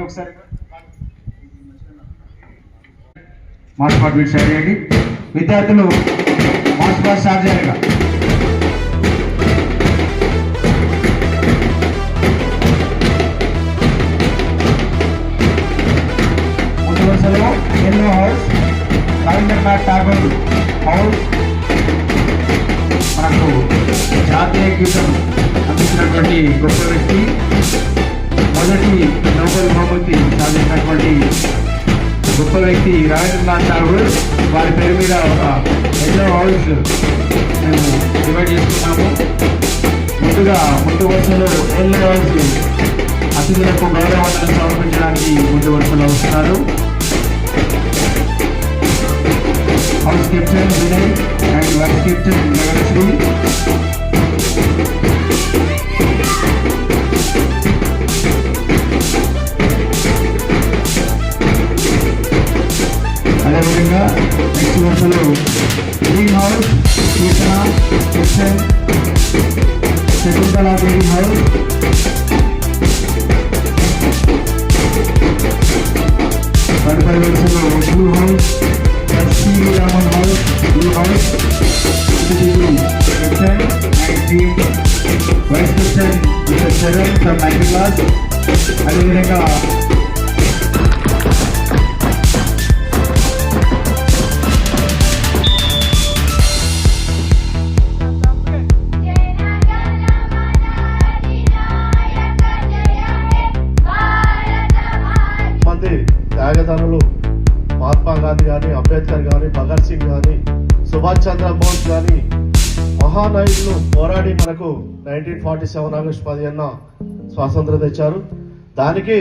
రాండి ఒకసారి. March pot మీరు సైడ్ చేయండి. విద్యార్థులు మార్చ్ పార్ట్ స్టార్ట్ చేయాలిగా. వరుసలో ఎన్నో హౌస్ రవీంద్రనాథ్ ఠాగూర్ హౌస్ మనకు జాతీయ గీతం అందించినటువంటి గొప్ప వ్యక్తి రవీంద్రనాథ్ ఠాగూర్ వారి పేరు మీద ఒక ఎన్నో హౌస్ మేము డివైడ్ చేసుకున్నాము. ముందుగా ముందు వరుసలో ఎన్నో హౌస్ అతిథులకు గౌరవాలను సమర్పించడానికి ముందు వరుసలో వస్తున్నారు. House captain Vinay and vice captain Nagarasri Shakuntala green house తదుపరి వరుసలో blue house SC Raman house blue house captain and team vice captain mister Charan from ninth class అదేవిధంగా త్యాగధనులు మహాత్మా గాంధీ కానీ అంబేద్కర్ కానీ భగత్ సింగ్ కానీ సుభాష్ చంద్రబోస్ కానీ మహానాయకులు పోరాడి మనకు నైన్టీన్ ఫార్టీ సెవెన్ ఆగస్టు పదిహేను స్వాతంత్రం తెచ్చారు. దానికి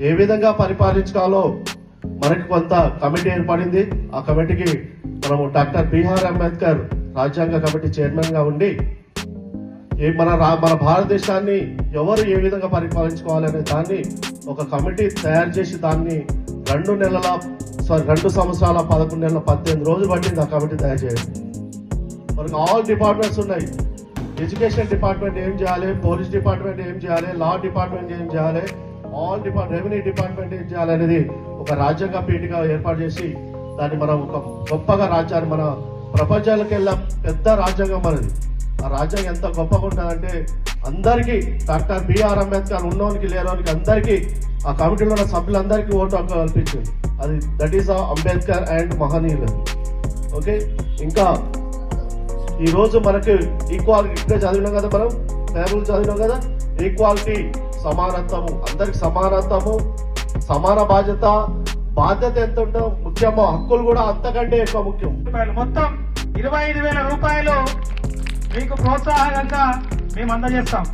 ఏ విధంగా పరిపాలించాలో మనకి కొంత కమిటీ ఏర్పడింది. ఆ కమిటీకి మనము డాక్టర్ బిఆర్ అంబేద్కర్ రాజ్యాంగ కమిటీ చైర్మన్గా ఉండి ఏ మన రా- మన భారతదేశాన్ని ఎవరు ఏ విధంగా పరిపాలించుకోవాలనే దాన్ని ఒక కమిటీ తయారు చేసి దాన్ని రెండు నెలల సారీ రెండు సంవత్సరాల పదకొండు నెలల పద్దెనిమిది రోజులు పట్టింది ఆ కమిటీ తయారు చేయడం. మనకు ఆల్ డిపార్ట్మెంట్స్ ఉన్నాయి. ఎడ్యుకేషన్ డిపార్ట్మెంట్ ఏం చేయాలి? పోలీస్ డిపార్ట్మెంట్ ఏం చేయాలి? లా డిపార్ట్మెంట్ ఏం చేయాలి? ఆల్ డిపార్ట్ రెవెన్యూ డిపార్ట్మెంట్ ఏం చేయాలి అనేది ఒక రాజ్యాంగ పీఠిగా ఏర్పాటు చేసి దాన్ని మనం ఒక గొప్పగా రాజ్యాన్ని మన ప్రపంచాలకు వెళ్ళ పెద్ద రాజ్యాంగం మనది. ఆ రాజ్యాంగం ఎంత గొప్పగా ఉంటుందంటే అందరికీ డాక్టర్ బిఆర్ అంబేద్కర్ ఉన్నోనికి లేనోనికి అందరికీ ఆ కమిటీలో ఉన్న సభ్యులందరికీ ఓటు హక్కు కల్పించింది. అది దట్ ఈస్ అంబేద్కర్ అండ్ మహనీయులు. ఓకే? ఇంకా ఈరోజు మనకి ఈక్వాలిటీ ఇప్పుడే చదివినాం కదా మనం? పేపర్లు చదివినాం కదా? ఈక్వాలిటీ సమానత్వము. అందరికి సమానత్వము సమాన బాధ్యత. బాధ్యత ఎంత ఉంటుందో ముఖ్యమో హక్కులు కూడా అంతకంటే ఎక్కువ ముఖ్యం. మొత్తం ఇరవై ఐదు వేల రూపాయలు మీకు ప్రోత్సాహకంగా మేము అందజేస్తాం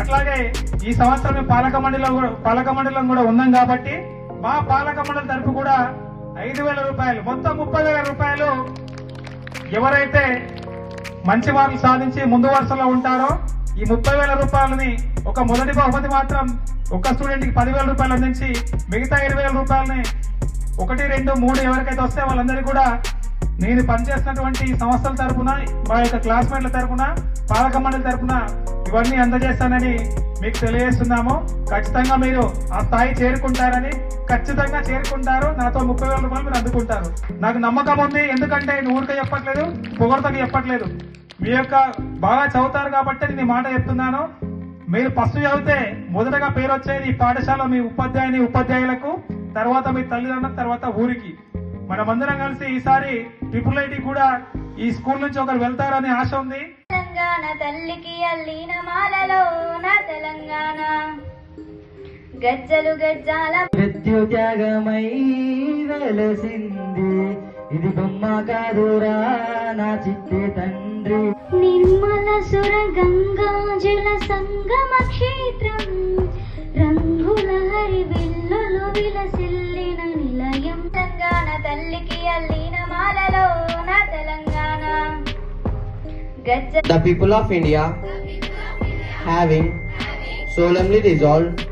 అట్లాగే ఈ సంవత్సరం పాలక మండలం కూడా పాలక మండలం కూడా ఉన్నాం కాబట్టి మా పాలక మండలి తరఫు కూడా ఐదు వేల రూపాయలు మొత్తం ముప్పై వేల రూపాయలు ఎవరైతే మంచి మార్కులు సాధించి ముందు వరుసలో ఉంటారో ఈ ముప్పై వేల రూపాయలని ఒక మొదటి బహుమతి మాత్రం ఒక స్టూడెంట్కి పదివేల రూపాయలు అందించి మిగతా ఇరవై వేల రూపాయలని ఒకటి రెండు మూడు ఎవరికైతే వస్తే వాళ్ళందరికీ కూడా నేను పనిచేస్తున్నటువంటి సంస్థల తరపున మా యొక్క క్లాస్మేట్ల తరపున పాలక మండలి తరపున ఇవన్నీ అందజేస్తానని మీకు తెలియజేస్తున్నాము ఖచ్చితంగా మీరు ఆ స్థాయి చేరుకుంటారని ఖచ్చితంగా చేరుకుంటారు. నాతో ముప్పై వేల రూపాయలు మీరు అందుకుంటారు. నాకు నమ్మకం ఉంది. ఎందుకంటే నేను ఊరికే చెప్పట్లేదు పొగడతకు చెప్పట్లేదు. మీ యొక్క బాగా చదువుతారు కాబట్టి నేను మాట చెప్తున్నాను. మీరు ఫస్ట్ చదివితే మొదటగా పేరు వచ్చేది ఈ పాఠశాల మీ ఉపాధ్యాయుని ఉపాధ్యాయులకు తర్వాత మీ తల్లిదండ్రుల తర్వాత ఊరికి. మనమందరం కలిసి ఈసారి ట్రిపుల్ ఐటీ కూడా ఈ స్కూల్ నుంచి ఒకరు వెళ్తారని ఆశ ఉంది. తెలంగాణ తల్లికి అల్లిన మాలలో నా తెలంగాణ. గజ్జలు గజ్జాల మృత్యుత్యాగమై వెలసింది. ఇది బొమ్మ కాదురా నా చిట్టి తండ్రి. నిర్మల సుర గంగా జల సంగమ క్షేత్రం. రంగుల హరి విల్లులు విలసిల్లిన నిలయం. తెలంగాణ తల్లికి అల్లిన The people of India, having solemnly resolved